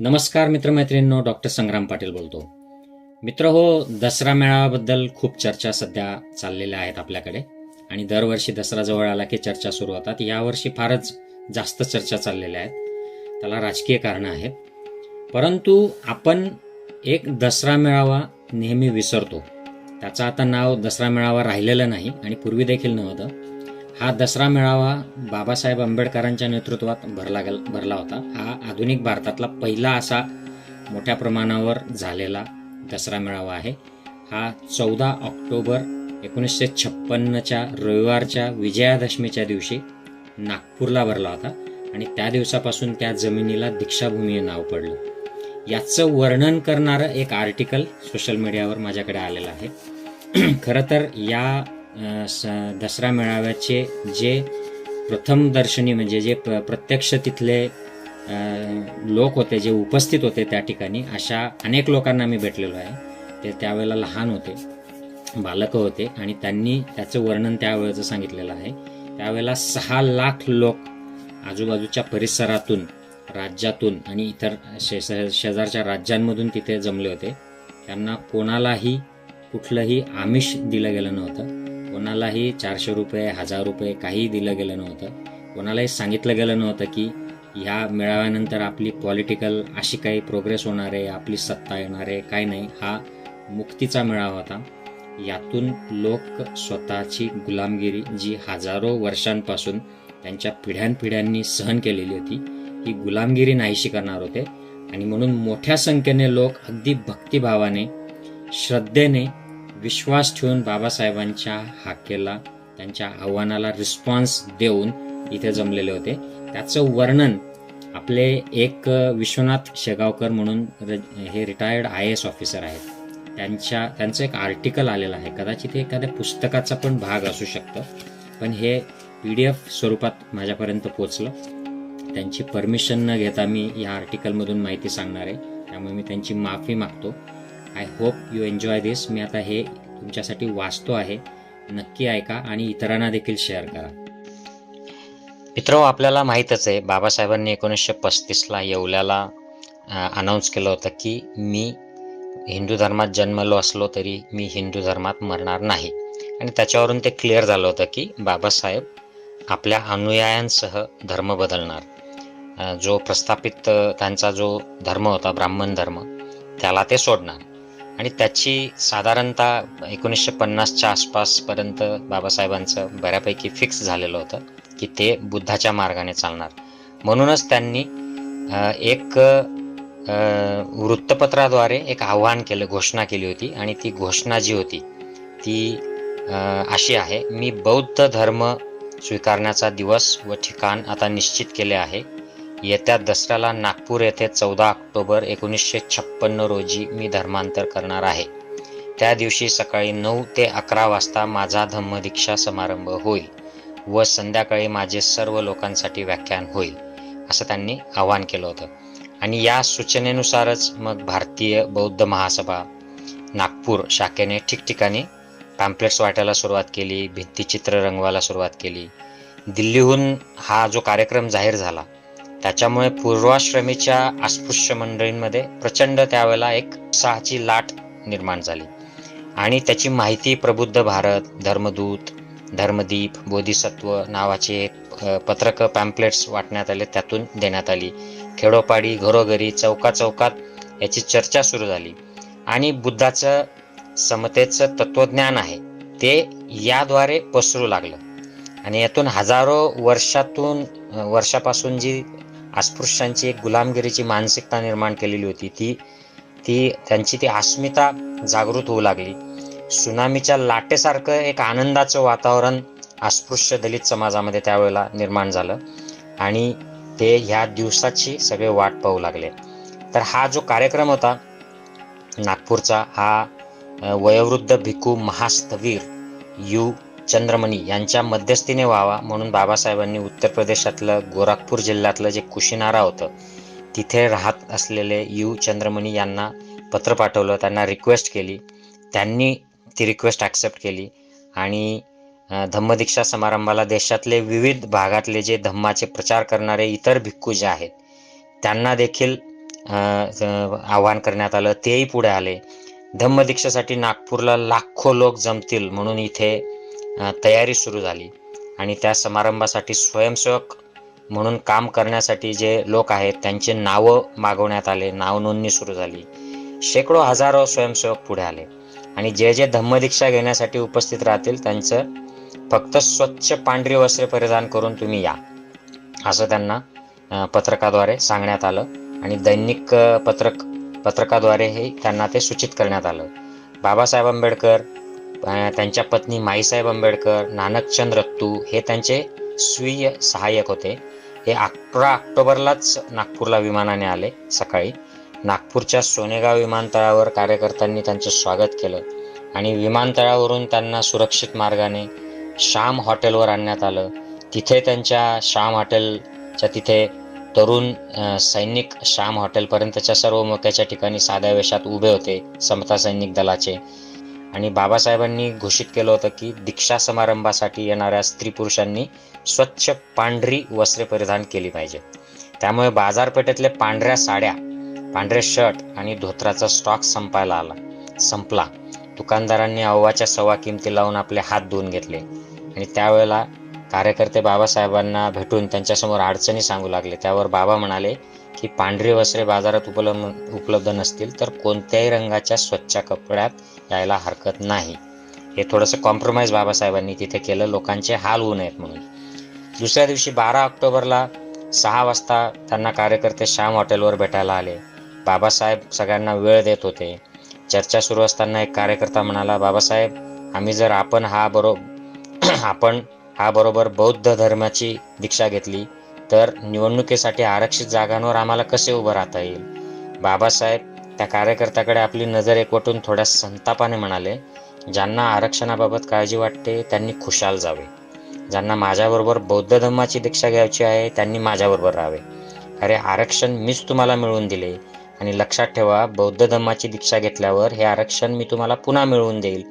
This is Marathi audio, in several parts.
नमस्कार मित्रमैत्रिणींनो डॉक्टर संग्राम पाटील बोलतो. मित्र हो दसरा मेळाव्याबद्दल खूप चर्चा सध्या चाललेल्या आहेत आपल्याकडे. आणि दरवर्षी दसरा जवळ आला की चर्चा सुरू होतात. यावर्षी फारच जास्त चर्चा चाललेल्या आहेत. त्याला राजकीय कारणं आहेत. परंतु आपण एक दसरा मेळावा नेहमी विसरतो. त्याचं आता नाव दसरा मेळावा राहिलेलं नाही आणि पूर्वी देखील नव्हतं. हा दसरा मेळावा बाबासाहेब आंबेडकरांच्या नेतृत्वात भरला गेल भरला होता. हा आधुनिक भारतातला पहिला असा मोठ्या प्रमाणावर झालेला दसरा मेळावा आहे. हा चौदा ऑक्टोबर एकोणीसशे छप्पन्नच्या रविवारच्या विजयादशमीच्या दिवशी नागपूरला भरला होता आणि त्या दिवसापासून त्या जमिनीला दीक्षाभूमी नाव पडलं. याचं वर्णन करणारं एक आर्टिकल सोशल मीडियावर माझ्याकडे आलेलं आहे. खरं तर या स- दसरा मेळाव्याचे जे प्रथम दर्शनी म्हणजे जे प्र प्रत्यक्ष तिथले लोक होते जे उपस्थित होते त्या ठिकाणी अशा अनेक लोकांना मी भेटलेलो आहे. ते त्यावेळेला लहान होते बालकं होते आणि त्यांनी त्याचं वर्णन त्यावेळेचं सांगितलेलं आहे. त्यावेळेला सहा लाख लोक आजूबाजूच्या परिसरातून राज्यातून आणि इतर शे- शेजारच्या राज्यांमधून तिथे जमले होते. त्यांना कोणालाही कुठलंही आमिष दिलं गेलं नव्हतं. कोणालाही चारशे रुपये हजार रुपये काहीही दिलं गेलं नव्हतं. कोणालाही सांगितलं गेलं नव्हतं की ह्या मेळाव्यानंतर आपली पॉलिटिकल अशी काही प्रोग्रेस होणार आहे आपली सत्ता येणार आहे काय नाही. हा मुक्तीचा मेळावा होता. यातून लोक स्वतःची गुलामगिरी जी हजारो वर्षांपासून त्यांच्या पिढ्यानपिढ्यांनी सहन केलेली होती ही गुलामगिरी नाहीशी करणार होते. आणि म्हणून मोठ्या संख्येने लोक अगदी भक्तिभावाने श्रद्धेने विश्वास ठेवून बाबासाहेबांच्या हाकेला त्यांच्या आव्हानाला रिस्पॉन्स देऊन इथे जमलेले होते. त्याचं वर्णन आपले एक विश्वनाथ शेगावकर म्हणून र- हे रिटायर्ड आय एस ऑफिसर आहेत. त्यांच्या त्यांचं एक आर्टिकल आलेलं आहे. कदाचित हे एखाद्या पुस्तकाचा पण भाग असू शकतं. पण हे पी डी एफ स्वरूपात माझ्यापर्यंत पोचलं. त्यांची परमिशन न घेता मी या आर्टिकलमधून माहिती सांगणार आहे. त्यामुळे मी त्यांची माफी मागतो. I hope you enjoy this मी आता हे तुमच्यासाठी वाचतो आहे. नक्की ऐका आणि इतरांना देखील शेअर करा. मित्र आपल्याला माहीतच आहे बाबासाहेबांनी एकोणीसशे पस्तीसला येवल्याला अनाऊन्स केलं होतं की मी हिंदू धर्मात जन्मलो असलो तरी मी हिंदू धर्मात मरणार नाही. आणि त्याच्यावरून ते क्लिअर झालं होतं की बाबासाहेब आपल्या अनुयायांसह धर्म बदलणार. जो प्रस्थापित त्यांचा जो धर्म होता ब्राह्मण धर्म त्याला ते सोडणार. आणि त्याची साधारणतः एकोणीसशे पन्नासच्या आसपासपर्यंत बाबासाहेबांचं बऱ्यापैकी फिक्स झालेलं होतं की ते बुद्धाच्या मार्गाने चालणार. म्हणूनच त्यांनी एक वृत्तपत्राद्वारे एक आव्हान केलं घोषणा केली होती आणि ती घोषणा जी होती ती अशी आहे मी बौद्ध धर्म स्वीकारण्याचा दिवस व ठिकाण आता निश्चित केले आहे. येत्या दसऱ्याला नागपूर येथे चौदा ऑक्टोबर एकोणीसशे छप्पन्न रोजी मी धर्मांतर करणार आहे. त्या दिवशी सकाळी नऊ ते अकरा वाजता माझा धम्मदीक्षा समारंभ होईल व संध्याकाळी माझे सर्व लोकांसाठी व्याख्यान होईल असं त्यांनी आवाहन केलं होतं. आणि या सूचनेनुसारच मग भारतीय बौद्ध महासभा नागपूर शाखेने ठिकठिकाणी पॅम्पलेट्स वाटायला सुरुवात केली भित्तिचित्र रंगवायला सुरुवात केली. दिल्लीहून हा जो कार्यक्रम जाहीर झाला त्याच्यामुळे पूर्वाश्रमीच्या अस्पृश्य मंडळींमध्ये प्रचंड त्यावेळेला एक उत्साहाची लाट निर्माण झाली. आणि त्याची माहिती प्रबुद्ध भारत धर्मदूत धर्मदीप बोधिसत्व नावाचे पत्रक पॅम्पलेट्स वाटण्यात आले त्यातून देण्यात आली. खेडोपाडी घरोघरी चौका चौकात याची चर्चा सुरू झाली. आणि बुद्धाचं समतेचं तत्वज्ञान आहे ते याद्वारे पसरू लागलं. आणि यातून हजारो वर्षातून वर्षापासून जी अस्पृश्यांची एक गुलामगिरीची मानसिकता निर्माण केलेली होती. ती ती त्यांची ती अस्मिता जागृत होऊ लागली. सुनामीच्या लाटेसारखं एक आनंदाचं वातावरण अस्पृश्य दलित समाजामध्ये त्यावेळेला निर्माण झालं आणि ते ह्या दिवसाची सगळे वाट पाहू लागले. तर हा जो कार्यक्रम होता नागपूरचा हा वयोवृद्ध भिकू महास्तवीर यू चंद्रमणी यांच्या मध्यस्थीने व्हावा म्हणून बाबासाहेबांनी उत्तर प्रदेशातलं गोरखपूर जिल्ह्यातलं जे कुशीनारा होतं तिथे राहत असलेले यू चंद्रमणी यांना पत्र पाठवलं त्यांना रिक्वेस्ट केली. त्यांनी ती रिक्वेस्ट ॲक्सेप्ट केली आणि धम्मदीक्षा समारंभाला देशातले विविध भागातले जे धम्माचे प्रचार करणारे इतर भिक्खू जे आहेत त्यांना देखील आव्हान आवाहन करण्यात आलं. तेही पुढे आले. धम्मदीक्षेसाठी नागपूरला लाखो लोक जमतील म्हणून इथे तयारी सुरू झाली. आणि त्या समारंभासाठी स्वयंसेवक म्हणून काम करण्यासाठी जे लोक आहेत त्यांचे नावं मागवण्यात आले. नाव नोंदणी सुरू झाली. शेकडो हजारो स्वयंसेवक पुढे आले. आणि जे जे धम्मदीक्षा घेण्यासाठी उपस्थित राहतील त्यांचं फक्त स्वच्छ पांढरी वस्त्रे परिधान करून तुम्ही या असं त्यांना पत्रकाद्वारे सांगण्यात आलं. आणि दैनिक पत्रक पत्रकाद्वारे हे त्यांना ते सूचित करण्यात आलं. बाबासाहेब आंबेडकर त्यांच्या पत्नी माईसाहेब आंबेडकर नानकचंद रत्तू हे त्यांचे स्वीय सहाय्यक होते. हे अकरा ऑक्टोबरलाच नागपूरला विमानाने आले सकाळी. नागपूरच्या सोनेगाव विमानतळावर कार्यकर्त्यांनी त्यांचं स्वागत केलं आणि विमानतळावरून त्यांना सुरक्षित मार्गाने श्याम हॉटेलवर आणण्यात आलं. तिथे त्यांच्या श्याम हॉटेलच्या तिथे तरुण सैनिक श्याम हॉटेलपर्यंतच्या सर्व मोक्याच्या ठिकाणी साध्या वेशात उभे होते समता सैनिक दलाचे. आणि बाबासाहेबांनी घोषित केलं होतं की दीक्षा समारंभासाठी येणाऱ्या स्त्री पुरुषांनी स्वच्छ पांढरी वस्त्रे परिधान केली पाहिजे. त्यामुळे बाजारपेठेतले पांढऱ्या साड्या पांढरे शर्ट आणि धोत्राचा स्टॉक संपायला आला संपला. दुकानदारांनी अव्वाच्या सव्वा किमती लावून आपले हात धुवून घेतले आणि त्यावेळेला कार्यकर्ते बाबासाहेबांना भेटून त्यांच्यासमोर अडचणी सांगू लागले. त्यावर बाबा म्हणाले ही पांढरी वस्त्रे बाजारात उपलब्ध उपलब्ध नसतील तर कोणत्याही रंगाच्या स्वच्छ कपड्यात यायला हरकत नाही. हे थोडंसं कॉम्प्रोमाइज बाबासाहेबांनी तिथे केलं. लोकांचे हाल होऊ नयेत म्हणून. दुसऱ्या दिवशी बारा ऑक्टोबरला सहा वाजता त्यांना कार्यकर्ते श्याम हॉटेलवर भेटायला आले. बाबासाहेब सगळ्यांना वेळ देत होते. चर्चा सुरू असताना एक कार्यकर्ता म्हणाला बाबासाहेब आम्ही जर आपण हा बरोबर आपण हा बरोबर बौद्ध धर्माची दीक्षा घेतली तर निवडणुकीसाठी आरक्षित जागांवर आम्हाला कसे उभं राहता येईल? बाबासाहेब त्या कार्यकर्त्याकडे आपली नजर एकवटून थोड्या संतापाने म्हणाले ज्यांना आरक्षणाबाबत काळजी वाटते त्यांनी खुशाल जावे. ज्यांना माझ्याबरोबर बौद्ध धर्माची दीक्षा घ्यायची आहे त्यांनी माझ्याबरोबर राहावे. अरे आरक्षण मीच तुम्हाला मिळवून दिले. आणि लक्षात ठेवा बौद्ध धर्माची दीक्षा घेतल्यावर हे आरक्षण मी तुम्हाला पुन्हा मिळवून देईल.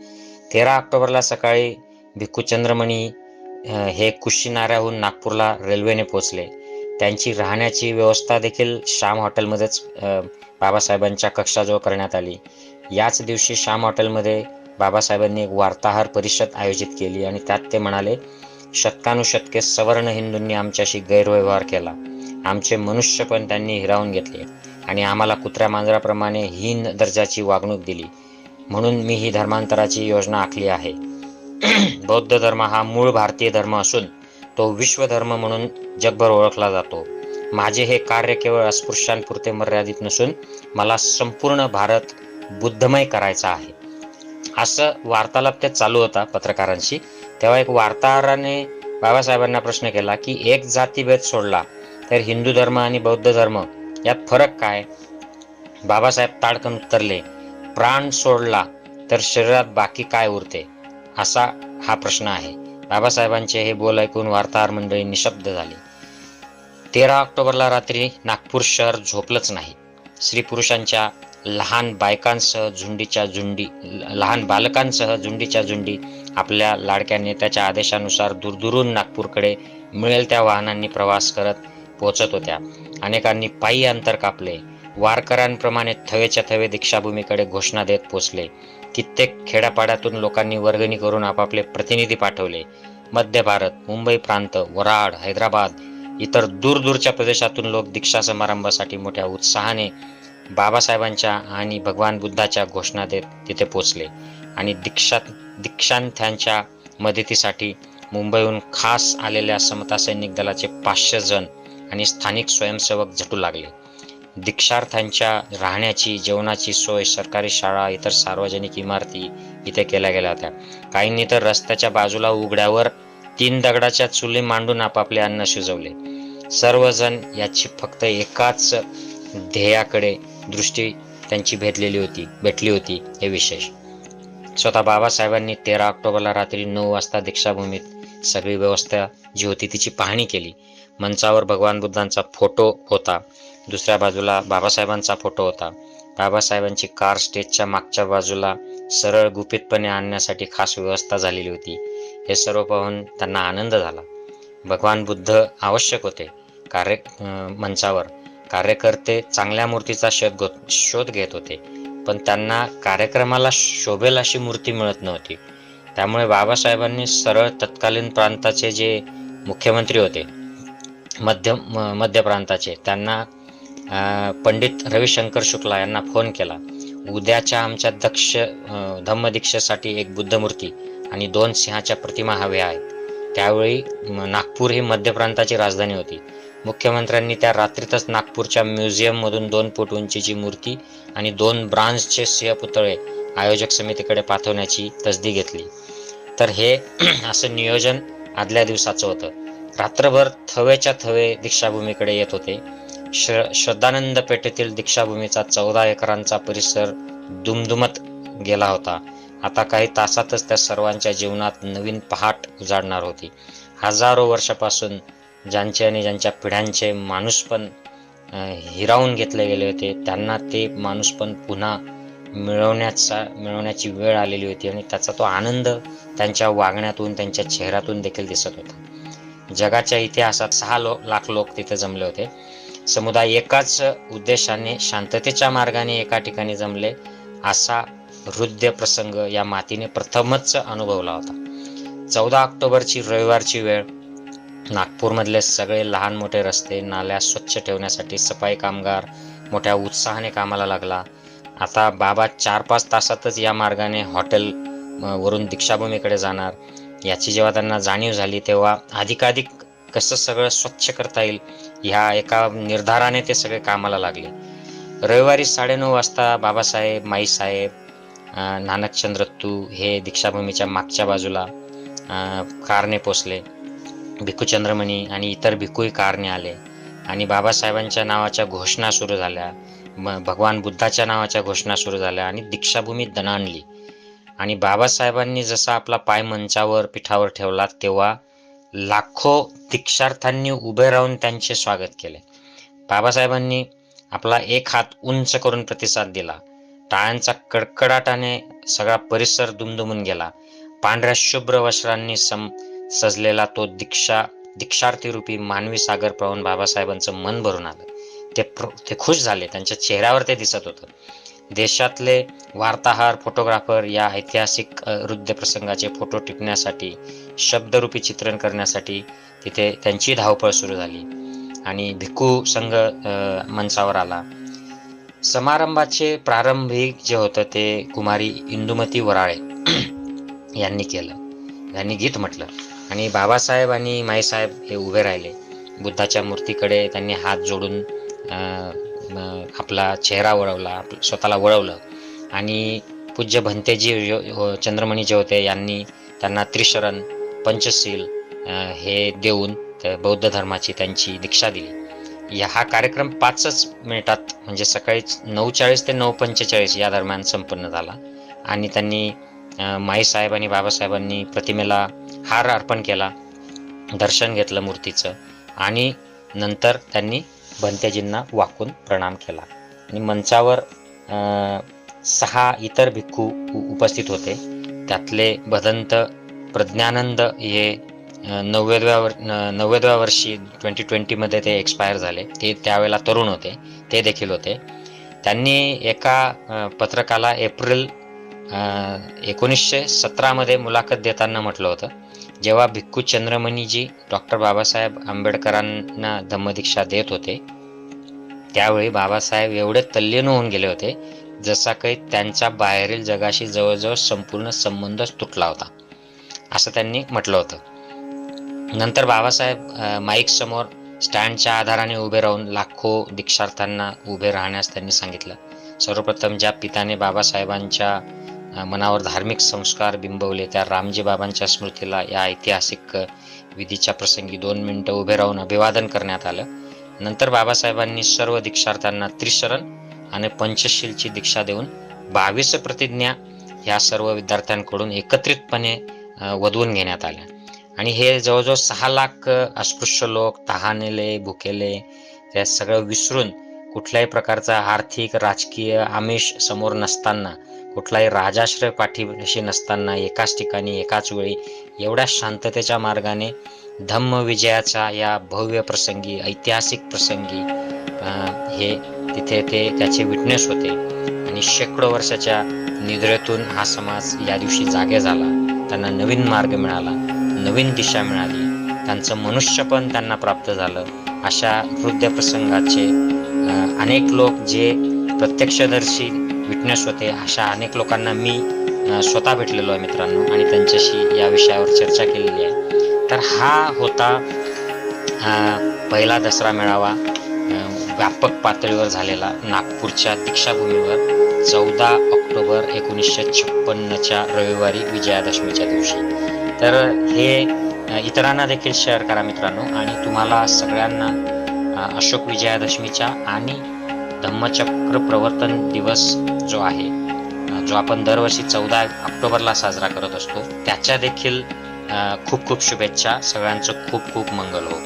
तेरा ऑक्टोबरला सकाळी भिक्खू चंद्रमणी हे कुशीनाऱ्याहून नागपूरला रेल्वेने पोचले त्यांची राहण्याची व्यवस्था देखील श्याम हॉटेलमध्येच बाबासाहेबांच्या कक्षाजवळ करण्यात आली. याच दिवशी श्याम हॉटेलमध्ये बाबासाहेबांनी एक वार्ताहर परिषद आयोजित केली आणि त्यात ते म्हणाले शतकानुशतके सवर्ण हिंदूंनी आमच्याशी गैरव्यवहार केला. आमचे मनुष्य पण त्यांनी हिरावून घेतले आणि आम्हाला कुत्र्या मांजराप्रमाणे हीन दर्जाची वागणूक दिली. म्हणून मी ही धर्मांतराची योजना आखली आहे. बौद्ध धर्म हा मूळ भारतीय धर्म असून तो विश्वधर्म म्हणून जगभर ओळखला जातो. माझे हे कार्य केवळ अस्पृश्यांपुरते मर्यादित नसून मला संपूर्ण भारत बुद्धमय करायचा आहे. असं वार्तालाप ते चालू होता पत्रकारांशी. तेव्हा एक वार्ताहराने बाबासाहेबांना प्रश्न केला की एक जातीभेद सोडला तर हिंदू धर्म आणि बौद्ध धर्म यात फरक काय? बाबासाहेब ताडकन उत्तरले प्राण सोडला तर शरीरात बाकी काय उरते? असा हा प्रश्न आहे. बाबासाहेबांचे हे बोल ऐकून वार्ताहर मंडळी निशब्द झाली. तेरा ऑक्टोबरला रात्री नागपूर शहर झोपलंच नाही. स्त्री पुरुषांच्या लहान बायकांसह झुंडीच्या झुंडी लहान बालकांसह झुंडीच्या झुंडी आपल्या लाडक्या नेत्याच्या आदेशानुसार दूरदूरून नागपूरकडे मिळेल त्या वाहनांनी प्रवास करत पोहोचत होत्या. अनेकांनी पायी अंतर कापले. वारकऱ्यांप्रमाणे थवेच्या थवे दीक्षाभूमीकडे घोषणा देत पोचले. कित्येक खेड्यापाड्यातून लोकांनी वर्गणी करून आपापले प्रतिनिधी पाठवले. मध्य भारत मुंबई प्रांत वराड हैदराबाद इतर दूरदूरच्या प्रदेशातून लोक दीक्षा समारंभासाठी मोठ्या उत्साहाने बाबासाहेबांच्या आणि भगवान बुद्धाच्या घोषणा देत तिथे पोचले आणि दीक्षा दीक्षांथ्यांच्या मदतीसाठी मुंबईहून खास आलेल्या समता सैनिक दलाचे पाचशे जण आणि स्थानिक स्वयंसेवक झटू लागले. दीक्षार्थ्यांच्या राहण्याची जेवणाची सोय सरकारी शाळा इतर सार्वजनिक इमारती इथे केल्या गेल्या होत्या. काहींनी तर रस्त्याच्या बाजूला उघड्यावर तीन दगडाच्या चुली मांडून आपापले अन्न शिजवले. सर्वजण याची फक्त एकाच ध्येयाकडे दृष्टी त्यांची भेटलेली होती भेटली होती हे विशेष. स्वतः बाबासाहेबांनी तेरा ऑक्टोबरला रात्री नऊ वाजता दीक्षाभूमीत सगळी व्यवस्था जी होती तिची पाहणी केली. मंचावर भगवान बुद्धांचा फोटो होता. दुसऱ्या बाजूला बाबासाहेबांचा फोटो होता. बाबासाहेबांची कार स्टेजच्या मागच्या बाजूला सरळ गुपितपणे आणण्यासाठी खास व्यवस्था झालेली होती. हे सर्व पाहून त्यांना आनंद झाला. भगवान बुद्ध आवश्यक होते कार्य मंचावर. कार्यकर्ते चांगल्या मूर्तीचा शोध गो- शोध घेत होते. पण त्यांना कार्यक्रमाला शोभेल अशी मूर्ती मिळत नव्हती. त्यामुळे बाबासाहेबांनी सरळ तत्कालीन प्रांताचे जे मुख्यमंत्री होते मध्य म- मध्य प्रांताचे त्यांना पंडित रविशंकर शुक्ला यांना फोन केला. उद्याच्या आमच्या दक्ष धम्मदीक्षेसाठी एक बुद्धमूर्ती आणि दोन सिंहाच्या प्रतिमा हव्या आहेत. त्यावेळी नागपूर ही मध्य प्रांताची राजधानी होती. मुख्यमंत्र्यांनी त्या रात्रीतच नागपूरच्या म्युझियममधून दोन फूट उंचीची मूर्ती आणि दोन ब्रांझचे सिंहपुतळे आयोजक समितीकडे पाठवण्याची तसदी घेतली. तर हे असं नियोजन आदल्या दिवसाचं होतं. रात्रभर थवेच्या थवे दीक्षाभूमीकडे येत होते. श्रद्धानंद पेठेतील दीक्षाभूमीचा चौदा एकरांचा परिसर दुमदुमत गेला होता. आता काही तासातच त्या सर्वांच्या जीवनात नवीन पहाट उजाडणार होती. हजारो वर्षापासून ज्यांचे आणि ज्यांच्या पिढ्यांचे माणूसपण हिरावून घेतले गेले होते त्यांना ते माणूसपण पुन्हा मिळवण्याचा मिळवण्याची वेळ आलेली होती आणि त्याचा तो आनंद त्यांच्या वागण्यातून त्यांच्या चेहऱ्यातून देखील दिसत होता. जगाच्या इतिहासात सहा लो लाख लोक तिथे जमले होते. समुदाय एकाच उद्देशाने शांततेच्या मार्गाने एका ठिकाणी जमले असा हृदय प्रसंग या मातीने प्रथमच अनुभवला होता. चौदा ऑक्टोबरची रविवारची वेळ. नागपूरमधले सगळे लहान मोठे रस्ते नाल्या स्वच्छ ठेवण्यासाठी सफाई कामगार मोठ्या उत्साहाने कामाला लागला. आता बाबा चार पाच तासातच या मार्गाने हॉटेल वरून दीक्षाभूमीकडे जाणार. याची जेव्हा त्यांना जाणीव झाली तेव्हा अधिकाधिक कसं सगळं स्वच्छ करता येईल ह्या एका निर्धाराने ते सगळे कामाला लागले. रविवारी साडेनऊ वाजता बाबासाहेब माईसाहेब नानकचंद्र तू हे दीक्षाभूमीच्या मागच्या बाजूला कारने पोचले. भिक्खू चंद्रमणी आणि इतर भिकूही कारने आले आणि बाबासाहेबांच्या नावाच्या घोषणा सुरू झाल्या. म- भगवान बुद्धाच्या नावाच्या घोषणा सुरू झाल्या आणि दीक्षाभूमी दणाणली. आणि बाबासाहेबांनी जसा आपला पाय मंचावर पिठावर ठेवला तेव्हा लाखो दीक्षार्थांनी उभे राहून त्यांचे स्वागत केले. बाबासाहेबांनी आपला एक हात उंच करून प्रतिसाद दिला. टाळ्यांचा कडकडाटाने सगळा परिसर दुमदुमून गेला. पांढऱ्या शुभ्र वस्त्रांनी सम सजलेला तो दीक्षा दीक्षार्थी रूपी मानवी सागर पाहून बाबासाहेबांचं मन भरून आलं. ते प्र ते खुश झाले. त्यांच्या चेहऱ्यावर ते दिसत होतं. देशातले वार्ताहर फोटोग्राफर या ऐतिहासिक अ, प्रसंगाचे फोटो टिपण्यासाठी शब्दरूपी चित्रण करण्यासाठी तिथे त्यांची धावपळ सुरू झाली. आणि भिक्खू संघ मंचावर आला. समारंभाचे प्रारंभिक जे होतं ते कुमारी इंदुमती वराळे यांनी केलं. यांनी गीत म्हटलं. आणि बाबासाहेब आणि माईसाहेब हे उभे राहिले. बुद्धाच्या मूर्तीकडे त्यांनी हात जोडून आपला चेहरा वळवला स्वतःला वळवलं. आणि पूज्य भंतेजी हो- चंद्रमणी जे होते यांनी त्यांना त्रिशरण पंचशील हे देऊन बौद्ध धर्माची त्यांची दीक्षा दिली. या हा कार्यक्रम पाचच मिनिटात म्हणजे सकाळी नऊ चाळीस ते नऊ पंचेचाळीस या दरम्यान संपन्न झाला. आणि त्यांनी माईसाहेब आणि बाबासाहेबांनी प्रतिमेला हार अर्पण केला दर्शन घेतलं मूर्तीचं. आणि नंतर त्यांनी भंत्याजींना वाकून प्रणाम केला. आणि मंचावर सहा इतर भिक्खू उ- उपस्थित होते. त्यातले भदंत प्रज्ञानंद हे अं, नव्वदव्या वर नव्वदव्या वर्षी ट्वेंटी ट्वेंटीमध्ये ते एक्सपायर झाले. ते त्यावेळेला तरुण होते. ते देखील होते. त्यांनी एका पत्रकाला एप्रिल एकोणीसशे सतरामध्ये मुलाखत देताना म्हटलं होतं. जेव्हा भिक्खू चंद्रमणीजी डॉक्टर बाबासाहेब आंबेडकरांना धम्मदीक्षा देत होते त्यावेळी बाबासाहेब एवढे तल्लीन होऊन गेले होते जसा काही त्यांचा बाहेरील जगाशी जवळजवळ संपूर्ण संबंधच तुटला होता असं त्यांनी म्हटलं होतं. नंतर बाबासाहेब माईकसमोर माईक समोर स्टँडच्या आधाराने उभे राहून लाखो दीक्षार्थांना उभे राहण्यास त्यांनी सांगितलं. सर्वप्रथम ज्या पित्याने बाबासाहेबांच्या मनावर धार्मिक संस्कार बिंबवले त्या रामजी बाबांच्या स्मृतीला या ऐतिहासिक विधीच्या प्रसंगी दोन मिनिटं उभे राहून अभिवादन करण्यात आलं. नंतर बाबासाहेबांनी सर्व दीक्षार्थांना त्रिशरण आणि पंचशीलची दीक्षा देऊन बावीस प्रतिज्ञा ह्या सर्व विद्यार्थ्यांकडून एकत्रितपणे वधवून घेण्यात आल्या. आणि हे जवळजवळ सहा लाख अस्पृश्य लोक तहानेले भुकेले हे सगळं विसरून कुठल्याही प्रकारचा आर्थिक राजकीय आमिष समोर नसताना कुठलाही राजाश्रय पाठीशी नसताना एकाच ठिकाणी एकाच वेळी एवढ्या शांततेच्या मार्गाने धम्म विजयाचा या भव्य प्रसंगी ऐतिहासिक प्रसंगी हे तिथे ते त्याचे विटनेस होते. आणि शेकडो वर्षाच्या निद्रेतून हा समाज या दिवशी जागे झाला. त्यांना नवीन मार्ग मिळाला नवीन दिशा मिळाली. त्यांचं मनुष्यपण त्यांना प्राप्त झालं. अशा हृदय प्रसंगाचे अनेक लोक जे प्रत्यक्षदर्शी विटनेस होते अशा अनेक लोकांना मी स्वतः भेटलेलो आहे मित्रांनो आणि त्यांच्याशी या विषयावर चर्चा केलेली आहे. तर हा होता पहिला दसरा मेळावा व्यापक पातळीवर झालेला नागपूरच्या दीक्षाभूमीवर चौदा ऑक्टोबर एकोणीसशे छप्पन्नच्या रविवारी विजयादशमीच्या दिवशी. तर हे इतरांना देखील शेअर करा मित्रांनो आणि तुम्हाला सगळ्यांना अशोक विजयादशमीच्या आणि धम्मचक्र प्रवर्तन दिवस जो आहे जो आपण दरवर्षी चौदा ऑक्टोबरला साजरा करत असतो त्याच्या देखील खूप खूप शुभेच्छा. सगळ्यांचं खूप खूप मंगल हो.